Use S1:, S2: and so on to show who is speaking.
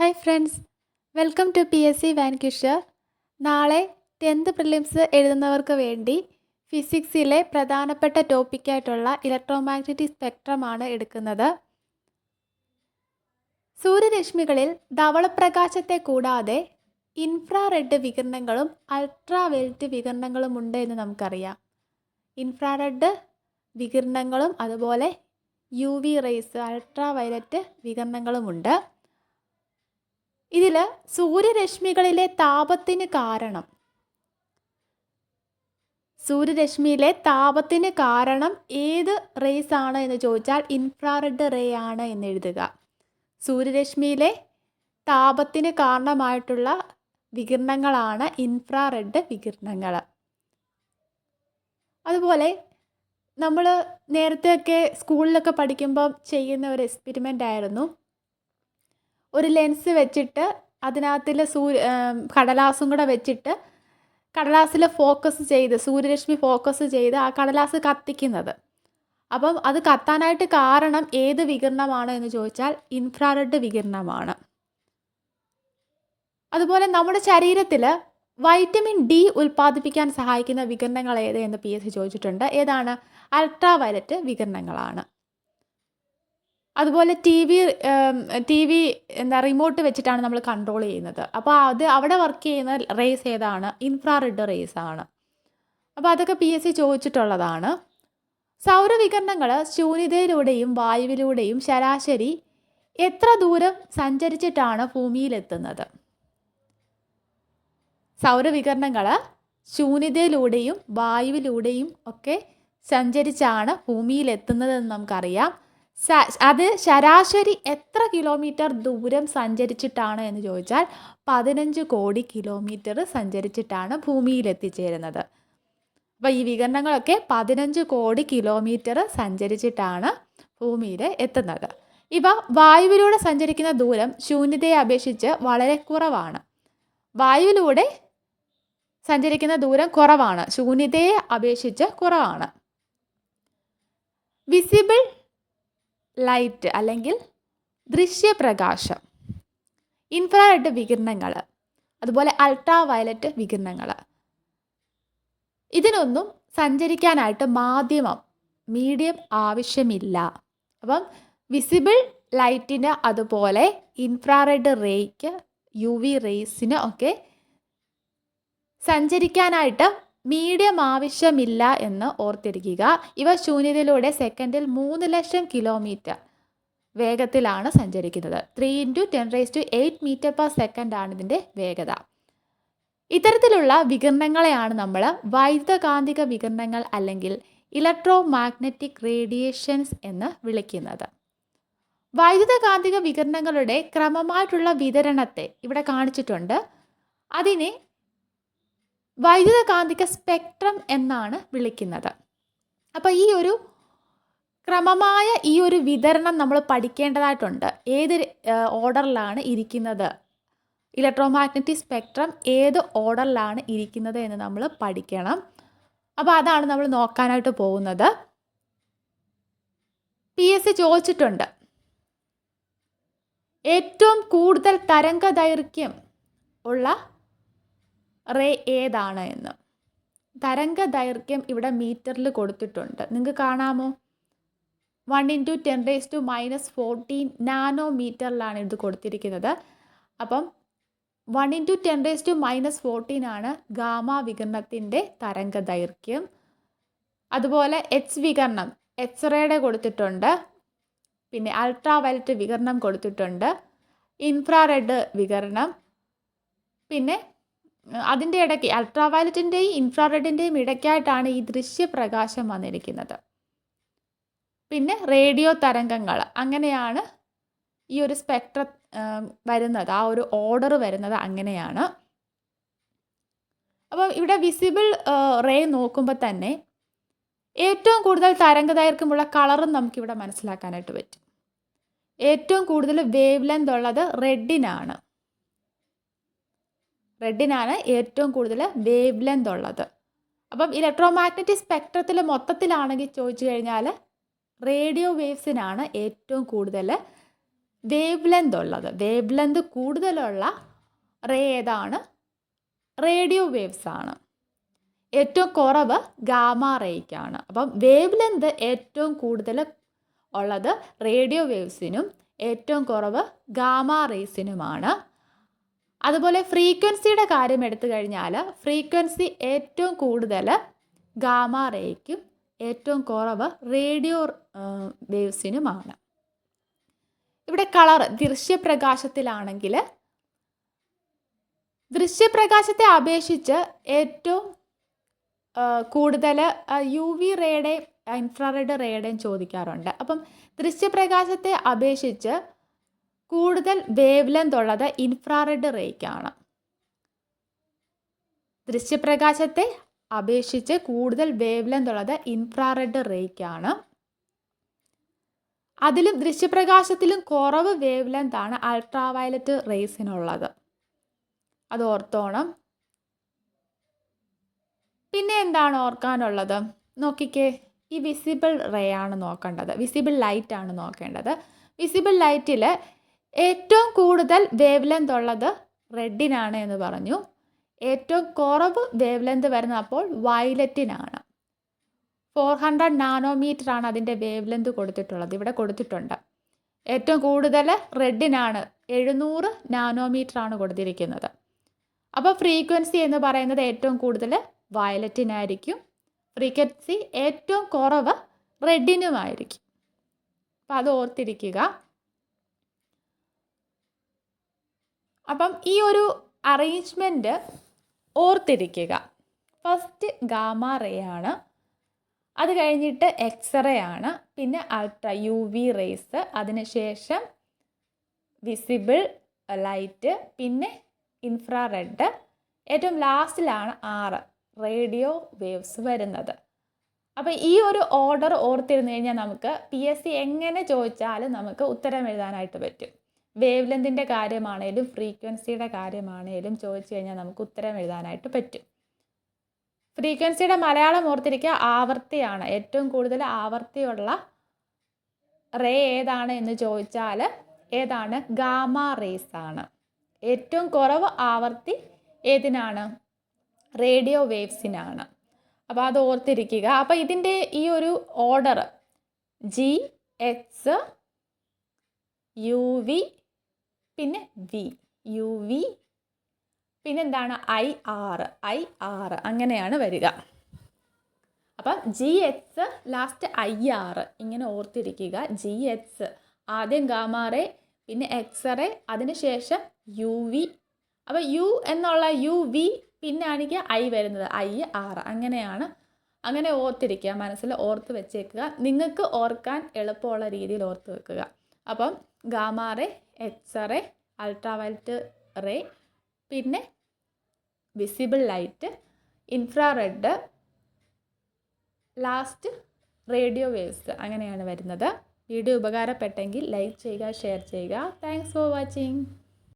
S1: Hi friends welcome to P S C വാൻകിഷ നാളെ tenth prelims എഴുതുന്നവർക്ക് വേണ്ടി ഫിസിക്സിലെ പ്രധാനപ്പെട്ട ടോപ്പിക്കായിട്ടുള്ള ഇലക്ട്രോമാഗ്നറ്റിക് സ്പെക്ട്രമാണ് എടുക്കുന്നത്. സൂര്യരശ്മികളിൽ ധവളപ്രകാശത്തെ കൂടാതെ ഇൻഫ്രാറെഡ് വികിരണങ്ങളും അൾട്രാവെൽറ്റ് വികിരണങ്ങളും ഉണ്ട് എന്ന് നമുക്കറിയാം. ഇൻഫ്രാറെഡ് വികിരണങ്ങളും അതുപോലെ U V rays ultraviolet വികിരണങ്ങളുമുണ്ട് ഇതിൽ സൂര്യരശ്മികളിലെ താപത്തിന് കാരണം. സൂര്യരശ്മിയിലെ താപത്തിന് കാരണം ഏത് റേസ് ആണ് എന്ന് ചോദിച്ചാൽ ഇൻഫ്രാറെഡ് റേ ആണ് എന്ന് എഴുതുക. സൂര്യരശ്മിയിലെ താപത്തിന് കാരണമായിട്ടുള്ള വികിരണങ്ങളാണ് ഇൻഫ്രാറെഡ് വികിരണങ്ങൾ. അതുപോലെ നമ്മൾ നേരത്തെയൊക്കെ സ്കൂളിലൊക്കെ പഠിക്കുമ്പോൾ ചെയ്യുന്ന ഒരു എക്സ്പെരിമെന്റ് ആയിരുന്നു. ഒരു ലെൻസ് വെച്ചിട്ട് അതിനകത്തിൽ സൂര്യ കടലാസും കൂടെ വെച്ചിട്ട് കടലാസിൽ ഫോക്കസ് ചെയ്ത് സൂര്യരശ്മി ഫോക്കസ് ചെയ്ത് ആ കടലാസ് കത്തിക്കുന്നത്. അപ്പം അത് കത്താനായിട്ട് കാരണം ഏത് വികിരണമാണ് എന്ന് ചോദിച്ചാൽ ഇൻഫ്രാറെഡ് വികിരണമാണ്. അതുപോലെ നമ്മുടെ ശരീരത്തിൽ വൈറ്റമിൻ ഡി ഉൽപ്പാദിപ്പിക്കാൻ സഹായിക്കുന്ന വികിരണങ്ങൾ ഏത് എന്ന് പി എസ് ചോദിച്ചിട്ടുണ്ട്. ഏതാണ്? അൾട്രാവയലറ്റ് വികിരണങ്ങളാണ്. അതുപോലെ ടി വി ടി വി എന്താ റിമോട്ട് വെച്ചിട്ടാണ് നമ്മൾ കൺട്രോൾ ചെയ്യുന്നത്. അപ്പോൾ അത് അവിടെ വർക്ക് ചെയ്യുന്ന റേസ് ഏതാണ്? ഇൻഫ്രാറെഡ് റേസ് ആണ്. അപ്പോൾ അതൊക്കെ പി എസ് സി ചോദിച്ചിട്ടുള്ളതാണ്. സൗരവികരണങ്ങൾ ശൂന്യതയിലൂടെയും വായുവിലൂടെയും ശരാശരി എത്ര ദൂരം സഞ്ചരിച്ചിട്ടാണ് ഭൂമിയിലെത്തുന്നത്? സൗരവികരണങ്ങൾ ശൂന്യതയിലൂടെയും വായുവിലൂടെയും ഒക്കെ സഞ്ചരിച്ചാണ് ഭൂമിയിലെത്തുന്നതെന്ന് നമുക്കറിയാം. അത് ശരാശരി എത്ര കിലോമീറ്റർ ദൂരം സഞ്ചരിച്ചിട്ടാണ് എന്ന് ചോദിച്ചാൽ പതിനഞ്ച് കോടി കിലോമീറ്റർ സഞ്ചരിച്ചിട്ടാണ് ഭൂമിയിൽ എത്തിച്ചേരുന്നത് അപ്പോൾ ഈ വികരണങ്ങളൊക്കെ പതിനഞ്ച് കോടി കിലോമീറ്റർ സഞ്ചരിച്ചിട്ടാണ് ഭൂമിയിൽ എത്തുന്നത്. ഇവ വായുവിലൂടെ സഞ്ചരിക്കുന്ന ദൂരം ശൂന്യതയെ അപേക്ഷിച്ച് വളരെ കുറവാണ്. വായുവിലൂടെ സഞ്ചരിക്കുന്ന ദൂരം കുറവാണ്. ശൂന്യതയെ അപേക്ഷിച്ച് കുറവാണ്. വിസിബിൾ ലൈറ്റ് അല്ലെങ്കിൽ ദൃശ്യപ്രകാശം. ഇൻഫ്രാറെഡ് വികിരണങ്ങൾ അതുപോലെ അൾട്രാ വയലറ്റ് വികിരണങ്ങൾ. ഇതിനൊന്നും സഞ്ചരിക്കാനായിട്ട് മാധ്യമം മീഡിയം ആവശ്യമില്ല. അപ്പം വിസിബിൾ ലൈറ്റിന് അതുപോലെ ഇൻഫ്രാറെഡ് റേയ്ക്ക് യു വി റേസിന് ഒക്കെ സഞ്ചരിക്കാനായിട്ട് മീഡിയം ആവശ്യമില്ല എന്ന് ഓർത്തിരിക്കുക. ഇവ ശൂന്യതയിലൂടെ സെക്കൻഡിൽ മൂന്ന് ലക്ഷം കിലോമീറ്റർ വേഗത്തിലാണ് സഞ്ചരിക്കുന്നത്. Three into ten raise to eight metre per second ആണ് ഇതിന്റെ വേഗത. ഇത്തരത്തിലുള്ള വികിരണങ്ങളെയാണ് നമ്മൾ വൈദ്യുതകാന്തിക വികിരണങ്ങൾ അല്ലെങ്കിൽ ഇലക്ട്രോ മാഗ്നറ്റിക് റേഡിയേഷൻസ് എന്ന് വിളിക്കുന്നത്. വൈദ്യുതകാന്തിക വികിരണങ്ങളുടെ ക്രമമായിട്ടുള്ള വിതരണത്തെ ഇവിടെ കാണിച്ചിട്ടുണ്ട്. അതിനെ വൈദ്യുതകാന്തിക സ്പെക്ട്രം എന്നാണ് വിളിക്കുന്നത്. അപ്പോൾ ഈ ഒരു ക്രമമായ ഈ ഒരു വിതരണം നമ്മൾ പഠിക്കേണ്ടതായിട്ടുണ്ട്. ഏത് ഓർഡറിലാണ് ഇരിക്കുന്നത്? ഇലക്ട്രോമാഗ്നറ്റിക് സ്പെക്ട്രം ഏത് ഓർഡറിലാണ് ഇരിക്കുന്നത് എന്ന് നമ്മൾ പഠിക്കണം. അപ്പോൾ അതാണ് നമ്മൾ നോക്കാനായിട്ട് പോകുന്നത്. പി എസ് സി ചോദിച്ചിട്ടുണ്ട്. ഏറ്റവും കൂടുതൽ തരംഗ ദൈർഘ്യം ഉള്ള റേ ഏതാണ് എന്ന്. തരംഗ ദൈർഘ്യം ഇവിടെ മീറ്ററിൽ കൊടുത്തിട്ടുണ്ട്. നിങ്ങൾക്ക് കാണാമോ? One into ten raise to minus fourteen nano മീറ്ററിലാണ് ഇത് കൊടുത്തിരിക്കുന്നത്. അപ്പം one into ten raise to minus fourteen ആണ് ഗാമ വികരണത്തിന്റെ തരംഗ ദൈർഘ്യം അതുപോലെ എച്ച് വികിരണം എക്സ്റേയുടെ കൊടുത്തിട്ടുണ്ട്. പിന്നെ അൾട്രാ വയലറ്റ് വികരണം കൊടുത്തിട്ടുണ്ട്. ഇൻഫ്രാറെഡ് വികരണം. പിന്നെ അതിന്റെ ഇടയ്ക്ക് അൾട്രാവയലറ്റിന്റെയും ഇൻഫ്രാറെഡിന്റെയും ഇടയ്ക്കായിട്ടാണ് ഈ ദൃശ്യപ്രകാശം വന്നിരിക്കുന്നത്. പിന്നെ റേഡിയോ തരംഗങ്ങൾ. അങ്ങനെയാണ് ഈ ഒരു സ്പെക്ട്ര വരുന്നത്. ആ ഒരു ഓർഡർ വരുന്നത് അങ്ങനെയാണ്. അപ്പോൾ ഇവിടെ വിസിബിൾ റേ നോക്കുമ്പോൾ തന്നെ ഏറ്റവും കൂടുതൽ തരംഗ ദൈർഘ്യമുള്ള കളറും നമുക്കിവിടെ മനസ്സിലാക്കാനായിട്ട് പറ്റും. ഏറ്റവും കൂടുതൽ വേവ് ലെന്ത് ഉള്ളത് റെഡിനാണ്. റെഡിനാണ് ഏറ്റവും കൂടുതൽ വേവ് ലെന്ത് ഉള്ളത്. അപ്പം ഇലക്ട്രോമാഗ്നറ്റിക് സ്പെക്ട്രത്തിൽ മൊത്തത്തിലാണെങ്കിൽ ചോദിച്ചു കഴിഞ്ഞാൽ റേഡിയോ വേവ്സിനാണ് ഏറ്റവും കൂടുതൽ വേവ് ലെന്ത് ഉള്ളത്. വേവ് ലെന്ത് കൂടുതലുള്ള റേ ഏതാണ്? റേഡിയോ വേവ്സ് ആണ് ഏറ്റവും കുറവ് ഗാമ റേക്കാണ് അപ്പം വേവ് ലെന്ത് ഏറ്റവും കൂടുതൽ ഉള്ളത് റേഡിയോ വേവ്സിനും ഏറ്റവും കുറവ് ഗാമ റേസിനുമാണ് അതുപോലെ ഫ്രീക്വൻസിയുടെ കാര്യം എടുത്തു കഴിഞ്ഞാൽ ഫ്രീക്വൻസി ഏറ്റവും കൂടുതൽ ഗാമ റേയ്ക്കും ഏറ്റവും കുറവ് റേഡിയോ വേവ്സിനുമാണ്. ഇവിടെ കളർ ദൃശ്യപ്രകാശത്തിലാണെങ്കിൽ ദൃശ്യപ്രകാശത്തെ അപേക്ഷിച്ച് ഏറ്റവും കൂടുതൽ യു വി റേയുടെയും ഇൻഫ്രാറെഡ് റേയുടെയും ചോദിക്കാറുണ്ട്. അപ്പം ദൃശ്യപ്രകാശത്തെ അപേക്ഷിച്ച് കൂടുതൽ വേവ് ലെന്ത് ഉള്ളത് ഇൻഫ്രാറെഡ് റേക്കാണ് ദൃശ്യപ്രകാശത്തെ അപേക്ഷിച്ച് കൂടുതൽ വേവ് ലെന്ത് ഉള്ളത് ഇൻഫ്രാറെഡ് റേക്കാണ് അതിലും ദൃശ്യപ്രകാശത്തിലും കുറവ് വേവ് ലെന്ത് ആണ് അൾട്രാവയലറ്റ് റേസിനുള്ളത് അത് ഓർത്തോണം. പിന്നെ എന്താണ് ഓർക്കാനുള്ളത്? നോക്കിക്കേ ഈ വിസിബിൾ റേ ആണ് നോക്കേണ്ടത്. വിസിബിൾ ലൈറ്റ് ആണ് നോക്കേണ്ടത്. വിസിബിൾ ലൈറ്റിൽ ഏറ്റവും കൂടുതൽ വേവ് ലെന്ത് ഉള്ളത് റെഡിനാണ് എന്ന് പറഞ്ഞു. ഏറ്റവും കുറവ് വേവ് ലെന്ത് വരുന്നത് അപ്പോൾ വയലറ്റിനാണ്. ഫോർ ഹൺഡ്രഡ് നാനോമീറ്റർ ആണ് അതിന്റെ വേവ് ലെന്ത് കൊടുത്തിട്ടുള്ളത്. ഇവിടെ കൊടുത്തിട്ടുണ്ട്. ഏറ്റവും കൂടുതൽ റെഡിനാണ്. എഴുന്നൂറ് നാനോമീറ്റർ ആണ് കൊടുത്തിരിക്കുന്നത്. അപ്പോൾ ഫ്രീക്വൻസി എന്ന് പറയുന്നത് ഏറ്റവും കൂടുതൽ വയലറ്റിനായിരിക്കും. ഫ്രീക്വൻസി ഏറ്റവും കുറവ് റെഡിനുമായിരിക്കും. അപ്പോൾ അത് ഓർത്തിരിക്കുക. അപ്പം ഈ ഒരു അറേഞ്ച്മെന്റ് ഓർത്തിരിക്കുക. ഫസ്റ്റ് ഗാമ റേ ആണ്. അത് കഴിഞ്ഞിട്ട് എക്സ്റേ ആണ്. പിന്നെ അൾട്രാ യു വി റേസ്. അതിനുശേഷം വിസിബിൾ ലൈറ്റ് പിന്നെ ഇൻഫ്രാറെഡ്. ഏറ്റവും ലാസ്റ്റിലാണ് ആറ് റേഡിയോ വേവ്സ് വരുന്നത്. അപ്പോൾ ഈ ഒരു ഓർഡർ ഓർത്തിരുന്നു കഴിഞ്ഞാൽ നമുക്ക് പി എസ് സി എങ്ങനെ ചോദിച്ചാലും നമുക്ക് ഉത്തരം എഴുതാനായിട്ട് പറ്റും. വേവ് ലെന്തിന്റെ കാര്യമാണേലും ഫ്രീക്വൻസിയുടെ കാര്യമാണേലും ചോദിച്ചു കഴിഞ്ഞാൽ നമുക്ക് ഉത്തരം എഴുതാനായിട്ട് പറ്റും. ഫ്രീക്വൻസിയുടെ മലയാളം ഓർത്തിരിക്കുക ആവർത്തിയാണ്. ഏറ്റവും കൂടുതൽ ആവർത്തിയുള്ള റേ ഏതാണ് എന്ന് ചോദിച്ചാൽ ഏതാണ്? ഗാമ റേസ് ആണ് ഏറ്റവും കുറവ് ആവർത്തി ഏതിനാണ്? റേഡിയോ വേവ്സിനാണ്. അപ്പോൾ അത് ഓർത്തിരിക്കുക. അപ്പോൾ ഇതിന്റെ ഈ ഒരു order G X U V പിന്നെ വി യു വി പിന്നെന്താണ് ഐ ആർ ഐ ആർ അങ്ങനെയാണ് വരിക. അപ്പം G H last I R ഇങ്ങനെ ഓർത്തിരിക്കുക. ജി എച്ച് ആദ്യം ഗാമാറേ പിന്നെ എക്സ്റേ അതിനുശേഷം യു വി അപ്പോൾ യു എന്നുള്ള യു വി പിന്നെ ആണെങ്കിൽ ഐ വരുന്നത്. ഐ ആർ അങ്ങനെയാണ്. അങ്ങനെ ഓർത്തിരിക്കുക. മനസ്സിൽ ഓർത്ത് വെച്ചേക്കുക. നിങ്ങൾക്ക് ഓർക്കാൻ എളുപ്പമുള്ള രീതിയിൽ ഓർത്ത് വെക്കുക. അപ്പം gamma ray x ray ultraviolet ray പിന്നെ visible light infrared last radio waves അങ്ങനെയാണ് വരുന്നത്. വീഡിയോ ഉപകാരപ്പെട്ടെങ്കിൽ ലൈക്ക് ചെയ്യുക ഷെയർ ചെയ്യുക. Thanks for watching.